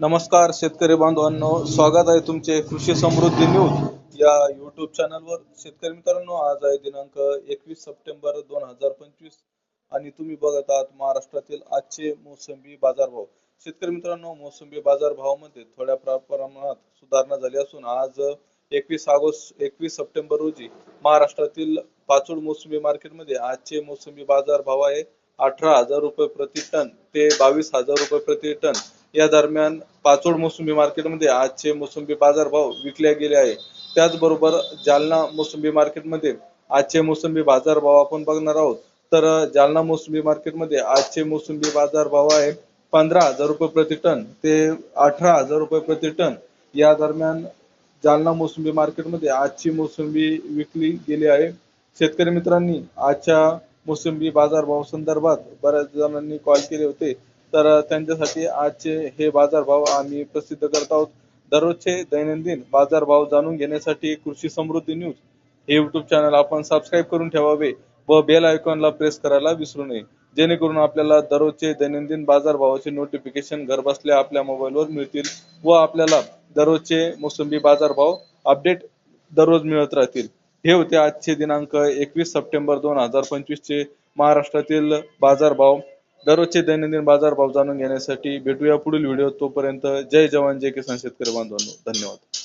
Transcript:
नमस्कार शेतकरी बांधवांनो स्वागत आहे तुमचे कृषी समृद्धी न्यूज या युट्यूब चॅनलवर शेतकरी मित्रांनो आज आहे दिनांक एकवीस सप्टेंबर दोन हजार पंचवीस आणि तुम्ही बघत आहात महाराष्ट्रातील आजचे मोसंबी बाजारभाव. शेतकरी मित्रांनो मोसंबी बाजारभावामध्ये थोड्या प्रमाणात सुधारणा झाली असून आज एकवीस ऑगस्ट एकवीस सप्टेंबर रोजी महाराष्ट्रातील पाचोड मोसंबी मार्केटमध्ये आजचे मोसंबी बाजार भाव आहे अठरा हजार रुपये प्रति टन ते बावीस हजार रुपये प्रति टन. या दरम्यान पाचोड मोसंबी मार्केटमध्ये आजचे मोसंबी बाजार भाव विकले गेले आहे. त्याचबरोबर जालना मोसंबी मार्केटमध्ये आजचे मोसंबी बाजार भाव आपण बघणार आहोत. तर जालना मोसंबी मार्केटमध्ये आजचे मोसंबी बाजार भाव आहे पंधरा हजार रुपये प्रति टन ते अठरा हजार रुपये प्रति टन. या दरम्यान जालना मोसंबी मार्केटमध्ये आजची मोसंबी विकली गेली आहे. शेतकरी मित्रांनी आजच्या मोसंबी बाजारभाव संदर्भात बऱ्याच जणांनी कॉल केले होते. तर त्यांच्यासाठी आजचे हे बाजारभाव आम्ही प्रसिद्ध करत आहोत. दररोजचे दैनंदिन बाजारभाव जाणून घेण्यासाठी कृषी समृद्धी न्यूज हे युट्यूब चॅनल आपण सबस्क्राईब करून ठेवावे व बेल आयकॉनला प्रेस करायला विसरू नये. जेणेकरून आपल्याला दररोजचे दैनंदिन बाजारभावाचे नोटिफिकेशन घरबसल्या आपल्या मोबाईलवर मिळतील व आपल्याला दररोजचे मोसंबी बाजारभाव अपडेट दररोज मिळत राहतील. हे होते आजचे दिनांक एकवीस सप्टेंबर दोन हजार पंचवीस चे महाराष्ट्रातील बाजारभाव दररोजचे दैनंदिन बाजारभाव जाणून घेण्यासाठी भेटूया पुढील व्हिडिओ तोपर्यंत जय जवान जय किसान शेतकरी बांधवांनो. धन्यवाद.